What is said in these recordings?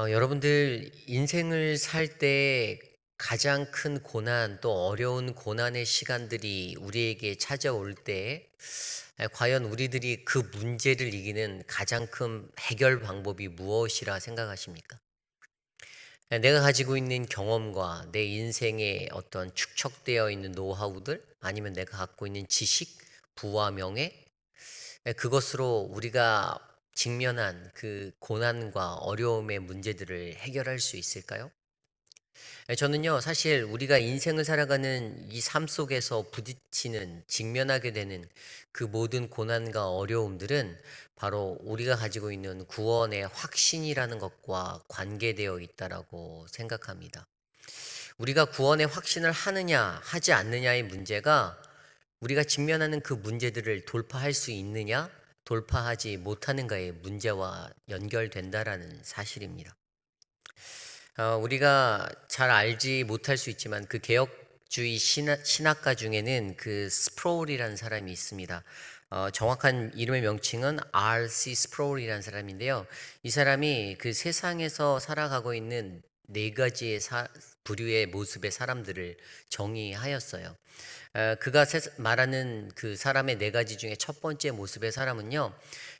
어, 여러분들 인생을 살 때 가장 큰 고난 또 어려운 고난의 시간들이 우리에게 찾아올 때 에, 과연 우리들이 그 문제를 이기는 가장 큰 해결 방법이 무엇이라 생각하십니까? 에, 내가 가지고 있는 경험과 내 인생에 어떤 축적되어 있는 노하우들 아니면 내가 갖고 있는 지식, 부와 명예 에, 그것으로 우리가 직면한 그 고난과 어려움의 문제들을 해결할 수 있을까요? 에, 저는요, 사실 우리가 인생을 살아가는 이 삶 속에서 부딪히는, 직면하게 되는 그 모든 고난과 어려움들은 바로 우리가 가지고 있는 구원의 확신이라는 것과 관계되어 있다라고 생각합니다. 우리가 구원의 확신을 하느냐, 하지 않느냐의 문제가 우리가 직면하는 그 문제들을 돌파할 수 있느냐, 돌파하지 못하는가의 문제와 연결된다라는 사실입니다. 어, 우리가 잘 알지 못할 수 있지만 그 개혁주의 신학, 신학 가 중에는 그 스프롤이라는 사람이 있습니다. 어, 정확한 이름의 명칭은 R.C. 스프롤이라는 사람인데요. 이 사람이 그 세상에서 살아가고 있는 네 가지의 사, 부류의 모습의 사람들을 정의하였어요. 어, 그가 말하는 그 사람의 네 가지 중에 첫 번째 모습의 사람은요,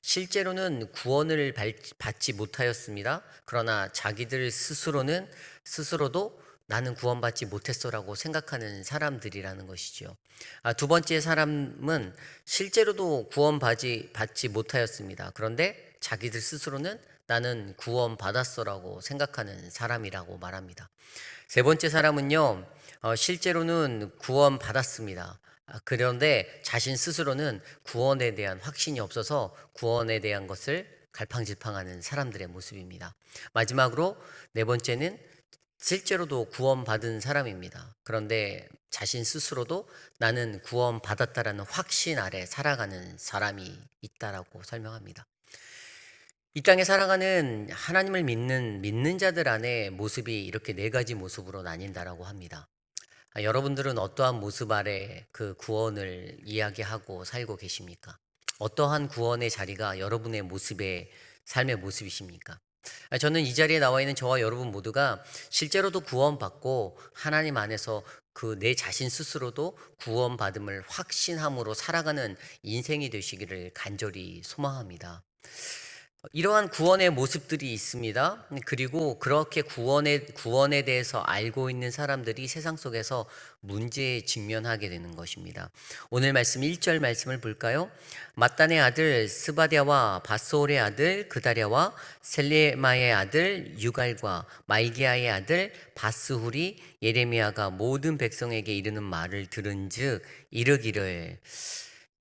실제로는 구원을 받지 못하였습니다. 그러나 자기들 스스로는 스스로도 나는 구원받지 못했어라고 생각하는 사람들이라는 것이죠. 아, 두 번째 사람은 실제로도 구원받지 받지 못하였습니다. 그런데 자기들 스스로는 나는 구원받았어라고 생각하는 사람이라고 말합니다. 세 번째 사람은요, 어, 실제로는 구원 받았습니다. 아, 그런데 자신 스스로는 구원에 대한 확신이 없어서 구원에 대한 것을 갈팡질팡하는 사람들의 모습입니다. 마지막으로 네 번째는 실제로도 구원받은 사람입니다. 그런데 자신 스스로도 나는 구원받았다라는 확신 아래 살아가는 사람이 있다라고 설명합니다. 이 땅에 살아가는 하나님을 믿는 믿는 자들 안에 모습이 이렇게 네 가지 모습으로 나뉜다라고 합니다. 아, 여러분들은 어떠한 모습 아래 그 구원을 이야기하고 살고 계십니까? 어떠한 구원의 자리가 여러분의 모습의 삶의 모습이십니까? 아, 저는 이 자리에 나와 있는 저와 여러분 모두가 실제로도 구원받고 하나님 안에서 그 내 자신 스스로도 구원받음을 확신함으로 살아가는 인생이 되시기를 간절히 소망합니다. 이러한 구원의 모습들이 있습니다. 그리고 그렇게 구원에, 구원에 대해서 알고 있는 사람들이 세상 속에서 문제에 직면하게 되는 것입니다. 오늘 말씀 1절 말씀을 볼까요? 마단의 아들 스바디아와 바소올의 아들 그다랴와 셀레마의 아들 유갈과 말기야의 아들 바스훌이 예레미야가 모든 백성에게 이르는 말을 들은즉 이르기를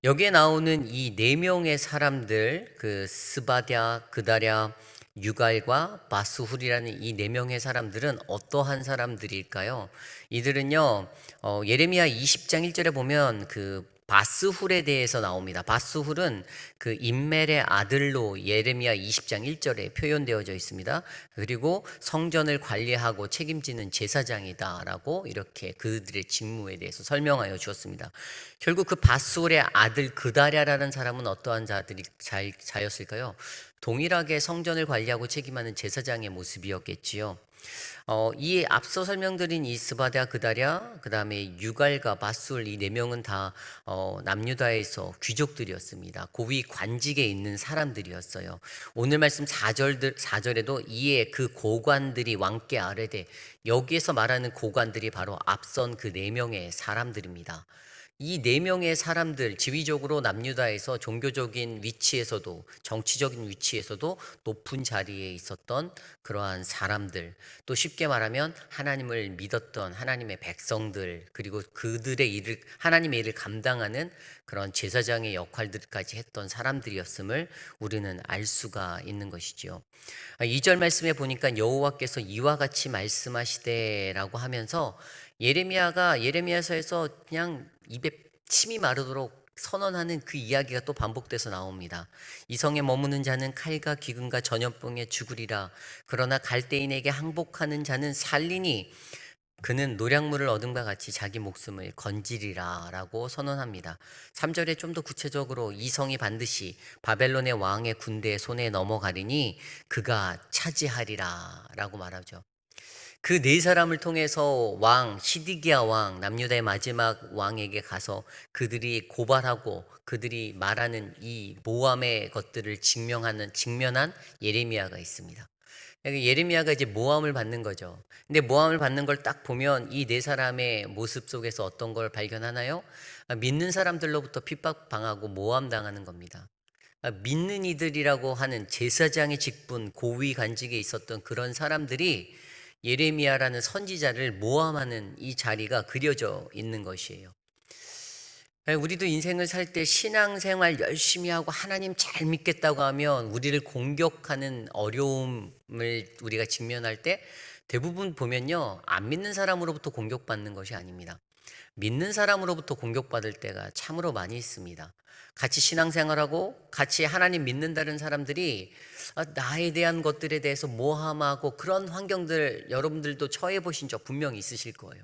여기에 나오는 이 네 명의 사람들, 그 스바랴, 그다랴, 유갈과 바스훌이라는 이 네 명의 사람들은 어떠한 사람들일까요? 이들은요, 어, 예레미야 20장 1절에 보면 그 바스훌에 대해서 나옵니다. 바스훌은 그 인멜의 아들로 예레미야 20장 1절에 표현되어져 있습니다. 그리고 성전을 관리하고 책임지는 제사장이다라고 이렇게 그들의 직무에 대해서 설명하여 주었습니다. 결국 그 바스훌의 아들 그다랴라는 사람은 어떠한 자들이 자였을까요? 동일하게 성전을 관리하고 책임하는 제사장의 모습이었겠지요. 어, 이 앞서 설명드린 이스바다 그다랴, 그 다음에 유갈과 바술 이 네 명은 다 어, 남유다에서 귀족들이었습니다. 고위 관직에 있는 사람들이었어요. 오늘 말씀 4절 4절에도 이에 그 고관들이 왕께 아뢰되 여기에서 말하는 고관들이 바로 앞선 그 네 명의 사람들입니다. 이 네 명의 사람들 지위적으로 남유다에서 종교적인 위치에서도 정치적인 위치에서도 높은 자리에 있었던 그러한 사람들 또 쉽게 말하면 하나님을 믿었던 하나님의 백성들 그리고 그들의 일을 하나님의 일을 감당하는 그런 제사장의 역할들까지 했던 사람들이었음을 우리는 알 수가 있는 것이지요. 2절 말씀에 보니까 여호와께서 이와 같이 말씀하시되라고 하면서 예레미야가 예레미야서에서 그냥 입에 침이 마르도록 선언하는 그 이야기가 또 반복돼서 나옵니다. 이 성에 머무는 자는 칼과 기근과 전염병에 죽으리라. 그러나 갈대인에게 항복하는 자는 살리니 그는 노량물을 얻음과 같이 자기 목숨을 건지리라라고 선언합니다. 3절에 좀 더 구체적으로 이 성이 반드시 바벨론의 왕의 군대의 손에 넘어가리니 그가 차지하리라라고 말하죠. 그 네 사람을 통해서 왕 시디기야 왕 남유다의 마지막 왕에게 가서 그들이 고발하고 그들이 말하는 이 모함의 것들을 증명하는 직면한 예레미야가 있습니다. 그러니까 예레미야가 이제 모함을 받는 거죠. 근데 모함을 받는 걸 딱 보면 이 네 사람의 모습 속에서 어떤 걸 발견하나요? 아, 믿는 사람들로부터 핍박당하고 모함 당하는 겁니다. 아, 믿는 이들이라고 하는 제사장의 직분 고위 관직에 있었던 그런 사람들이 예레미야라는 선지자를 모함하는 이 자리가 그려져 있는 것이에요. 예, 우리도 인생을 살 때 신앙생활 열심히 하고 하나님 잘 믿겠다고 하면 우리를 공격하는 어려움을 우리가 직면할 때 대부분 보면요. 안 믿는 사람으로부터 공격받는 것이 아닙니다. 믿는 사람으로부터 공격받을 때가 참으로 많이 있습니다. 같이 신앙생활하고 같이 하나님 믿는다는 사람들이 아, 나에 대한 것들에 대해서 모함하고 그런 환경들 여러분들도 처해 보신 적 분명히 있으실 거예요.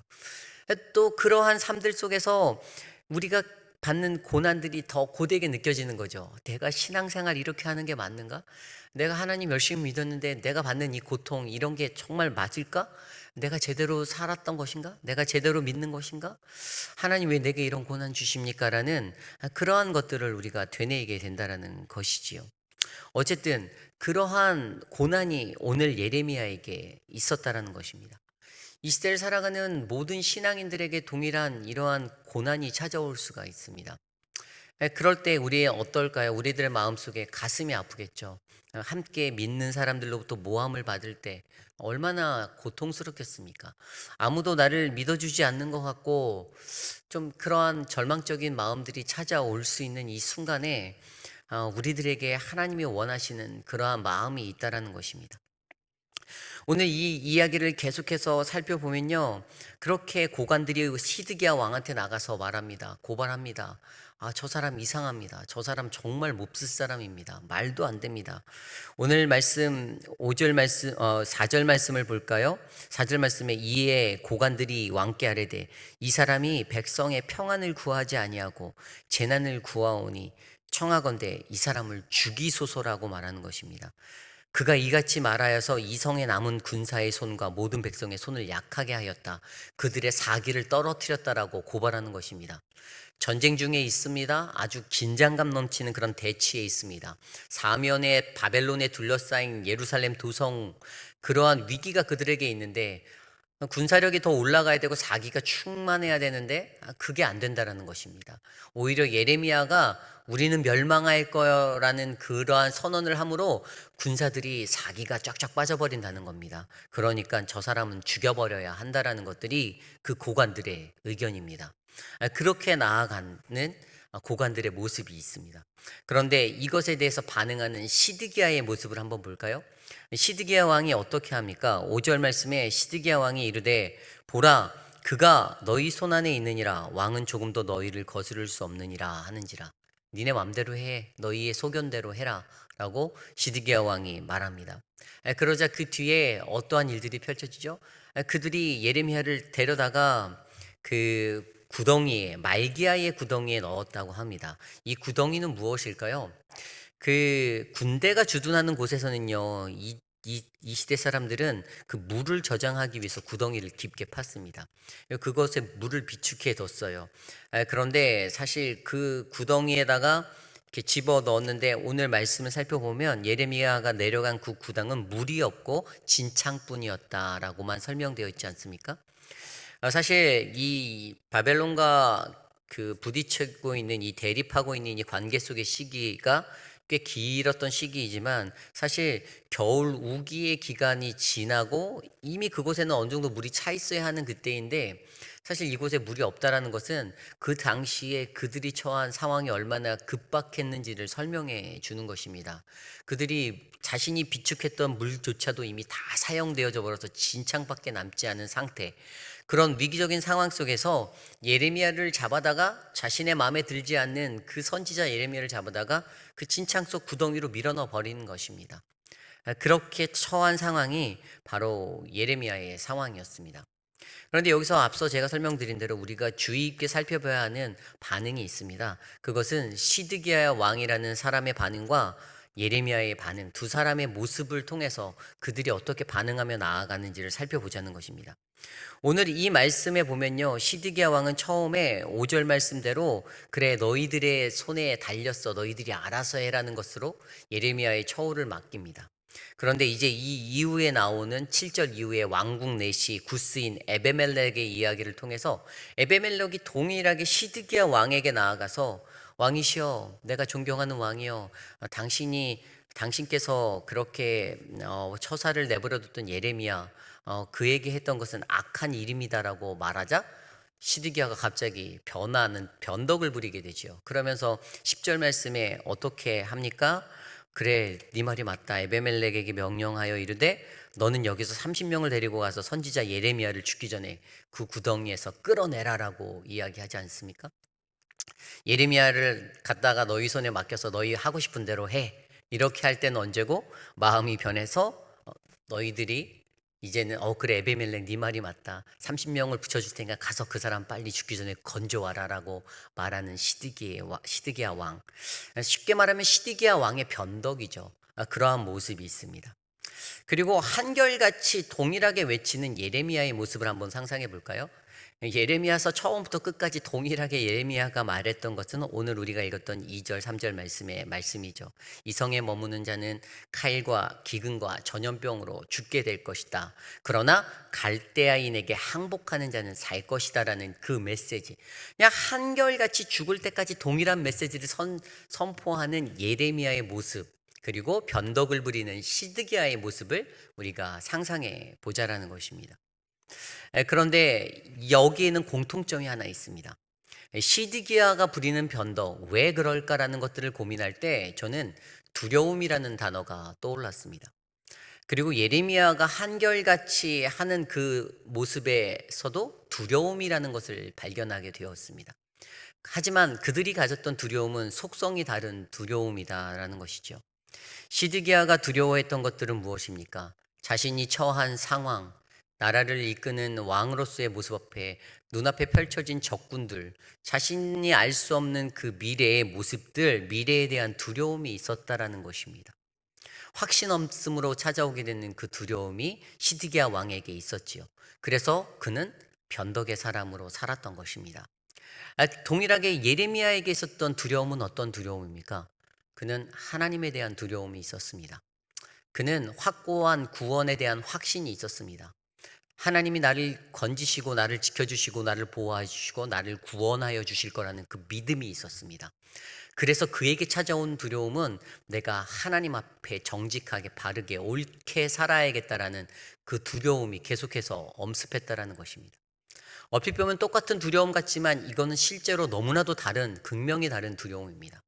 또 그러한 삶들 속에서 우리가 받는 고난들이 더 고되게 느껴지는 거죠. 내가 신앙생활 이렇게 하는 게 맞는가? 내가 하나님 열심히 믿었는데 내가 받는 이 고통 이런 게 정말 맞을까? 내가 제대로 살았던 것인가? 내가 제대로 믿는 것인가? 하나님 왜 내게 이런 고난 주십니까? 라는 그러한 것들을 우리가 되뇌이게 된다라는 것이지요. 어쨌든 그러한 고난이 오늘 예레미야에게 있었다라는 것입니다. 이 시대를 살아가는 모든 신앙인들에게 동일한 이러한 고난이 찾아올 수가 있습니다. 예, 그럴 때 우리 어떨까요? 우리들의 마음속에 가슴이 아프겠죠. 함께 믿는 사람들로부터 모함을 받을 때 얼마나 고통스럽겠습니까? 아무도 나를 믿어주지 않는 것 같고 좀 그러한 절망적인 마음들이 찾아올 수 있는 이 순간에 어, 우리들에게 하나님이 원하시는 그러한 마음이 있다라는 것입니다. 오늘 이 이야기를 계속해서 살펴보면요. 그렇게 고관들이 시드기야 왕한테 나가서 말합니다. 고발합니다. 아, 저 사람 이상합니다. 저 사람 정말 몹쓸 사람입니다. 말도 안 됩니다. 오늘 말씀 5절 말씀 어 4절 말씀을 볼까요? 4절 말씀에 이에 고관들이 왕께 아뢰되 이 사람이 백성의 평안을 구하지 아니하고 재난을 구하오니 청하건대 이 사람을 죽이소서라고 말하는 것입니다. 그가 이같이 말하여서 이성에 남은 군사의 손과 모든 백성의 손을 약하게 하였다. 그들의 사기를 떨어뜨렸다라고 고발하는 것입니다. 전쟁 중에 있습니다. 아주 긴장감 넘치는 그런 대치에 있습니다. 사면에 바벨론에 둘러싸인 예루살렘 도성 그러한 위기가 그들에게 있는데 군사력이 더 올라가야 되고 사기가 충만해야 되는데 그게 안 된다라는 것입니다. 오히려 예레미야가 우리는 멸망할 거라는 그러한 선언을 함으로 군사들이 사기가 쫙쫙 빠져버린다는 겁니다. 그러니까 저 사람은 죽여버려야 한다라는 것들이 그 고관들의 의견입니다. 그렇게 나아가는 고관들의 모습이 있습니다. 그런데 이것에 대해서 반응하는 시드기야의 모습을 한번 볼까요? 시드기야 왕이 어떻게 합니까? 5절 말씀에 시드기야 왕이 이르되 보라 그가 너희 손 안에 있느니라 왕은 조금도 너희를 거스를 수 없느니라 하는지라 니네 맘대로 해 너희의 소견대로 해라 라고 시드기야 왕이 말합니다. 그러자 그 뒤에 어떠한 일들이 펼쳐지죠? 그들이 예레미야를 데려다가 그 구덩이에 말기야의 구덩이에 넣었다고 합니다. 이 구덩이는 무엇일까요? 그 군대가 주둔하는 곳에서는요, 이, 이, 이 시대 사람들은 그 물을 저장하기 위해서 구덩이를 깊게 팠습니다. 그것에 물을 비축해 뒀어요. 그런데 사실 그 구덩이에다가 이렇게 집어 넣었는데 오늘 말씀을 살펴보면 예레미야가 내려간 그 구덩은 물이 없고 진창뿐이었다라고만 설명되어 있지 않습니까? 아, 사실 이 바벨론과 그 부딪히고 있는 이 대립하고 있는 이 관계 속의 시기가 꽤 길었던 시기이지만 사실 겨울 우기의 기간이 지나고 이미 그곳에는 어느 정도 물이 차 있어야 하는 그때인데 사실 이곳에 물이 없다라는 것은 그 당시에 그들이 처한 상황이 얼마나 급박했는지를 설명해 주는 것입니다. 그들이 자신이 비축했던 물조차도 이미 다 사용되어져 버려서 진창밖에 남지 않은 상태. 그런 위기적인 상황 속에서 예레미야를 잡아다가 자신의 마음에 들지 않는 그 선지자 예레미야를 잡아다가 그 진창 속 구덩이로 밀어넣어 버리는 것입니다. 그렇게 처한 상황이 바로 예레미야의 상황이었습니다. 그런데 여기서 앞서 제가 설명드린 대로 우리가 주의 깊게 살펴봐야 하는 반응이 있습니다. 그것은 시드기야 왕이라는 사람의 반응과 예레미야의 반응, 두 사람의 모습을 통해서 그들이 어떻게 반응하며 나아가는지를 살펴보자는 것입니다. 오늘 이 말씀에 보면요. 시드기야 왕은 처음에 5절 말씀대로 그래 너희들의 손에 달렸어. 너희들이 알아서 해라는 것으로 예레미야의 처우를 맡깁니다. 그런데 이제 이 이후에 나오는 7절 이후에 왕국 내시 구스인 에베멜렉의 이야기를 통해서 에베멜렉이 동일하게 시드기야 왕에게 나아가서 왕이시여 내가 존경하는 왕이여 아, 당신이 당신께서 그렇게 어, 처사를 내버려뒀던 예레미야 어, 그에게 했던 것은 악한 일입니다라고 말하자 시드기야가 갑자기 변하는 변덕을 부리게 되지요. 그러면서 10절 말씀에 어떻게 합니까? 그래 네 말이 맞다. 에베멜렉에게 명령하여 이르되 너는 여기서 30명을 데리고 가서 선지자 예레미야를 죽기 전에 그 구덩이에서 끌어내라라고 이야기하지 않습니까? 예레미야를 갖다가 너희 손에 맡겨서 너희 하고 싶은 대로 해. 이렇게 할 때는 언제고 마음이 변해서 어, 너희들이 이제는 어 그래 에베멜렉 네 말이 맞다. 30명을 붙여 줄 테니까 가서 그 사람 빨리 죽기 전에 건져 와라라고 말하는 시드기야 시드기야 왕. 쉽게 말하면 시드기야 왕의 변덕이죠. 아, 그러한 모습이 있습니다. 그리고 한결같이 동일하게 외치는 예레미야의 모습을 한번 상상해 볼까요? 예레미야서 처음부터 끝까지 동일하게 예레미야가 말했던 것은 오늘 우리가 읽었던 2절, 3절 말씀의 말씀이죠. 이 성에 머무는 자는 칼과 기근과 전염병으로 죽게 될 것이다. 그러나 갈대아인에게 항복하는 자는 살 것이다라는 그 메시지. 그냥 한결같이 죽을 때까지 동일한 메시지를 선, 선포하는 예레미야의 모습. 그리고 변덕을 부리는 시드기야의 모습을 우리가 상상해 보자라는 것입니다. 그런데 여기에는 공통점이 하나 있습니다. 시드기야가 부리는 변덕, 왜 그럴까라는 것들을 고민할 때 저는 두려움이라는 단어가 떠올랐습니다. 그리고 예레미야가 한결같이 하는 그 모습에서도 두려움이라는 것을 발견하게 되었습니다. 하지만 그들이 가졌던 두려움은 속성이 다른 두려움이다라는 것이죠. 시드기야가 두려워했던 것들은 무엇입니까? 자신이 처한 상황, 나라를 이끄는 왕으로서의 모습 앞에 눈앞에 펼쳐진 적군들, 자신이 알 수 없는 그 미래의 모습들, 미래에 대한 두려움이 있었다라는 것입니다. 확신 없음으로 찾아오게 되는 그 두려움이 시드기야 왕에게 있었지요. 그래서 그는 변덕의 사람으로 살았던 것입니다. 아, 동일하게 예레미야에게 있었던 두려움은 어떤 두려움입니까? 그는 하나님에 대한 두려움이 있었습니다. 그는 확고한 구원에 대한 확신이 있었습니다. 하나님이 나를 건지시고 나를 지켜주시고 나를 보호해 주시고 나를 구원하여 주실 거라는 그 믿음이 있었습니다. 그래서 그에게 찾아온 두려움은 내가 하나님 앞에 정직하게 바르게 옳게 살아야겠다라는 그 두려움이 계속해서 엄습했다라는 것입니다. 얼핏 보면 똑같은 두려움 같지만 이거는 실제로 너무나도 다른 극명히 다른 두려움입니다.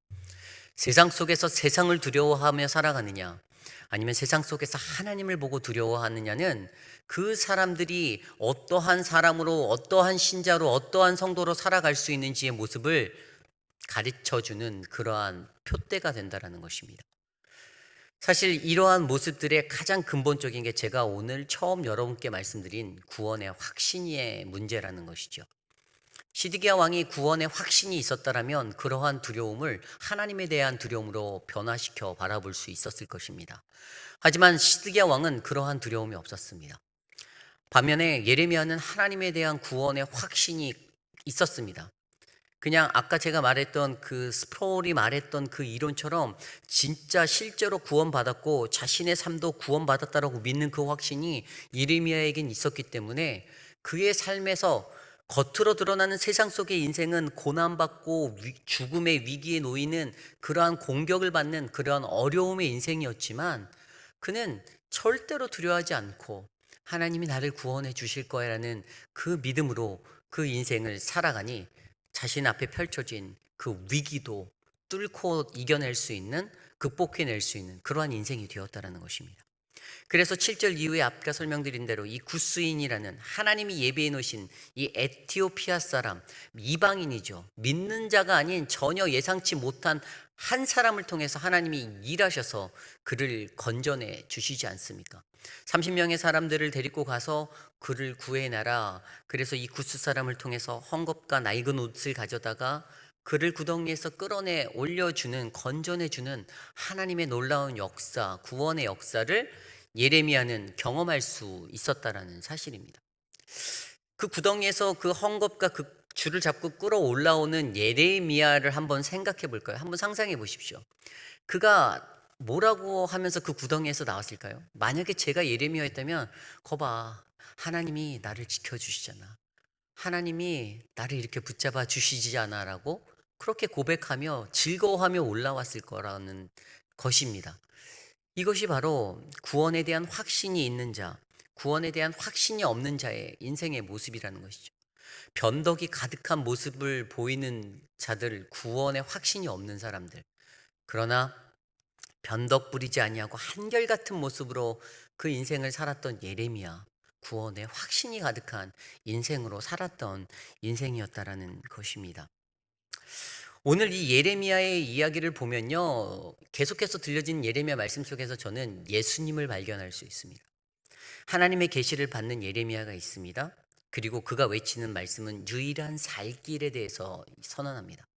세상 속에서 세상을 두려워하며 살아가느냐 아니면 세상 속에서 하나님을 보고 두려워하느냐는 그 사람들이 어떠한 사람으로 어떠한 신자로 어떠한 성도로 살아갈 수 있는지의 모습을 가르쳐 주는 그러한 표대가 된다라는 것입니다. 사실 이러한 모습들의 가장 근본적인 게 제가 오늘 처음 여러분께 말씀드린 구원의 확신의 문제라는 것이죠. 시드기야 왕이 구원의 확신이 있었다라면 그러한 두려움을 하나님에 대한 두려움으로 변화시켜 바라볼 수 있었을 것입니다. 하지만 시드기야 왕은 그러한 두려움이 없었습니다. 반면에 예레미야는 하나님에 대한 구원의 확신이 있었습니다. 그냥 아까 제가 말했던 그 스프롤이 말했던 그 이론처럼 진짜 실제로 구원받았고 자신의 삶도 구원받았다라고 믿는 그 확신이 예레미야에겐 있었기 때문에 그의 삶에서 겉으로 드러나는 세상 속의 인생은 고난받고 죽음의 위기에 놓이는 그러한 공격을 받는 그러한 어려움의 인생이었지만 그는 절대로 두려워하지 않고 하나님이 나를 구원해 주실 거야라는 그 믿음으로 그 인생을 살아가니 자신 앞에 펼쳐진 그 위기도 뚫고 이겨낼 수 있는 극복해낼 수 있는 그러한 인생이 되었다라는 것입니다. 그래서 7절 이후에 아까 설명드린 대로 이 구스인이라는 하나님이 예비해 놓으신 이 에티오피아 사람 이방인이죠. 믿는 자가 아닌 전혀 예상치 못한 한 사람을 통해서 하나님이 일하셔서 그를 건져내 주시지 않습니까? 30명의 사람들을 데리고 가서 그를 구해내라. 그래서 이 구스 사람을 통해서 헝겊과 낡은 옷을 가져다가 그를 구덩이에서 끌어내 올려주는 건져내주는 하나님의 놀라운 역사, 구원의 역사를 예레미야는 경험할 수 있었다라는 사실입니다. 그 구덩이에서 그 헝겊과 그 줄을 잡고 끌어 올라오는 예레미야를 한번 생각해 볼까요? 한번 상상해 보십시오. 그가 뭐라고 하면서 그 구덩이에서 나왔을까요? 만약에 제가 예레미야였다면 거봐 하나님이 나를 지켜주시잖아. 하나님이 나를 이렇게 붙잡아 주시지 않아라고 그렇게 고백하며 즐거워하며 올라왔을 거라는 것입니다. 이것이 바로 구원에 대한 확신이 있는 자, 구원에 대한 확신이 없는 자의 인생의 모습이라는 것이죠. 변덕이 가득한 모습을 보이는 자들, 구원에 확신이 없는 사람들. 그러나 변덕 부리지 아니하고 한결같은 모습으로 그 인생을 살았던 예레미야, 구원에 확신이 가득한 인생으로 살았던 인생이었다라는 것입니다. 오늘 이 예레미야의 이야기를 보면요. 계속해서 들려진 예레미야 말씀 속에서 저는 예수님을 발견할 수 있습니다. 하나님의 계시를 받는 예레미야가 있습니다. 그리고 그가 외치는 말씀은 유일한 살 길에 대해서 선언합니다.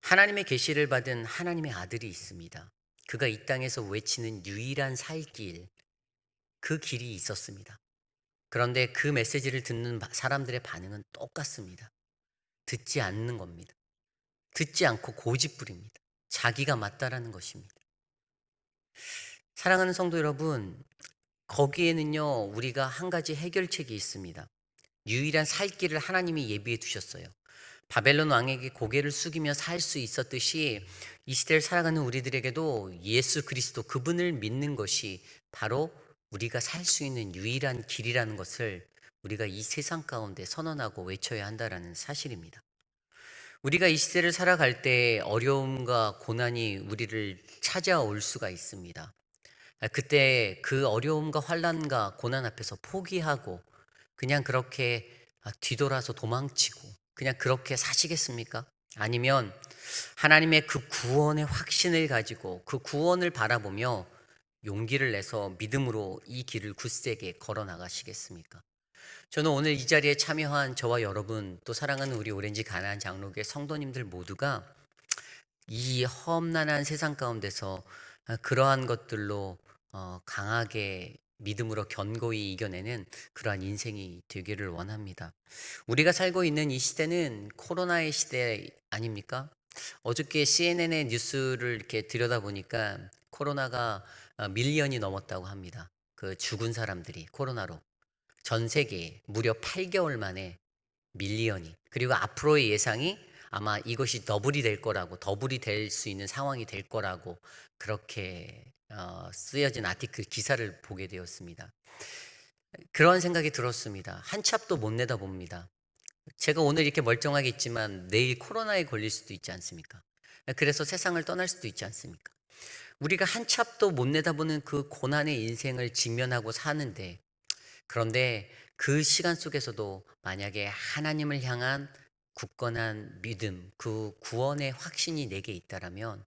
하나님의 계시를 받은 하나님의 아들이 있습니다. 그가 이 땅에서 외치는 유일한 살 길, 그 길이 있었습니다. 그런데 그 메시지를 듣는 사람들의 반응은 똑같습니다. 듣지 않는 겁니다. 듣지 않고 고집 부립니다. 자기가 맞다라는 것입니다. 사랑하는 성도 여러분, 거기에는요, 우리가 한 가지 해결책이 있습니다. 유일한 살 길을 하나님이 예비해 두셨어요. 바벨론 왕에게 고개를 숙이며 살 수 있었듯이 이 시대를 살아가는 우리들에게도 예수 그리스도 그분을 믿는 것이 바로 우리가 살 수 있는 유일한 길이라는 것을 우리가 이 세상 가운데 선언하고 외쳐야 한다라는 사실입니다. 우리가 이 시대를 살아갈 때 어려움과 고난이 우리를 찾아올 수가 있습니다. 그때 그 어려움과 환란과 고난 앞에서 포기하고 그냥 그렇게 뒤돌아서 도망치고 그냥 그렇게 사시겠습니까? 아니면 하나님의 그 구원의 확신을 가지고 그 구원을 바라보며 용기를 내서 믿음으로 이 길을 굳세게 걸어 나가시겠습니까? 저는 오늘 이 자리에 참여한 저와 여러분 또 사랑하는 우리 오렌지 가나안 장로교회 성도님들 모두가 이 험난한 세상 가운데서 그러한 것들로 어, 강하게 믿음으로 견고히 이겨내는 그러한 인생이 되기를 원합니다. 우리가 살고 있는 이 시대는 코로나의 시대 아닙니까? 어저께 CNN의 뉴스를 이렇게 들여다보니까 코로나가 어, 밀리언이 넘었다고 합니다. 그 죽은 사람들이 코로나로 전 세계에 무려 8개월 만에 밀리언이 그리고 앞으로의 예상이 아마 이것이 더블이 될 거라고 더블이 될 수 있는 상황이 될 거라고 그렇게 어, 쓰여진 아티클 기사를 보게 되었습니다. 그런 생각이 들었습니다. 한 찹도 못 내다 봅니다. 제가 오늘 이렇게 멀쩡하게 있지만 내일 코로나에 걸릴 수도 있지 않습니까? 그래서 세상을 떠날 수도 있지 않습니까? 우리가 한 찹도 못 내다보는 그 고난의 인생을 직면하고 사는데 그런데 그 시간 속에서도 만약에 하나님을 향한 굳건한 믿음, 그 구원의 확신이 내게 있다라면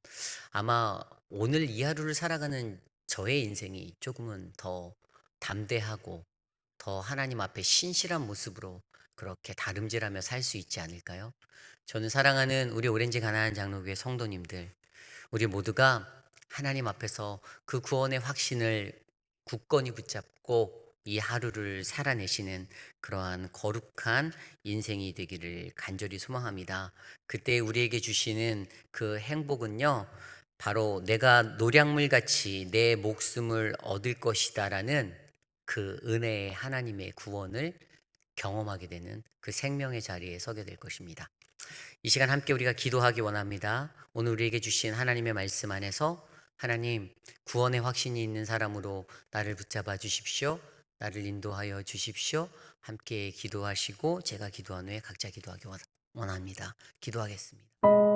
아마 오늘 이 하루를 살아가는 저의 인생이 조금은 더 담대하고 더 하나님 앞에 신실한 모습으로 그렇게 다름질하며 살 수 있지 않을까요? 저는 사랑하는 우리 오렌지 가나안 장로교회 성도님들, 우리 모두가 하나님 앞에서 그 구원의 확신을 굳건히 붙잡고 이 하루를 살아내시는 그러한 거룩한 인생이 되기를 간절히 소망합니다. 그때 우리에게 주시는 그 행복은요, 바로 내가 노량물 같이 내 목숨을 얻을 것이다라는 그 은혜의 하나님의 구원을 경험하게 되는 그 생명의 자리에 서게 될 것입니다. 이 시간 함께 우리가 기도하기 원합니다. 오늘 우리에게 주신 하나님의 말씀 안에서 하나님 구원의 확신이 있는 사람으로 나를 붙잡아 주십시오. 나를 인도하여 주십시오. 함께 기도하시고 제가 기도한 후에 각자 기도하기 원합니다. 기도하겠습니다.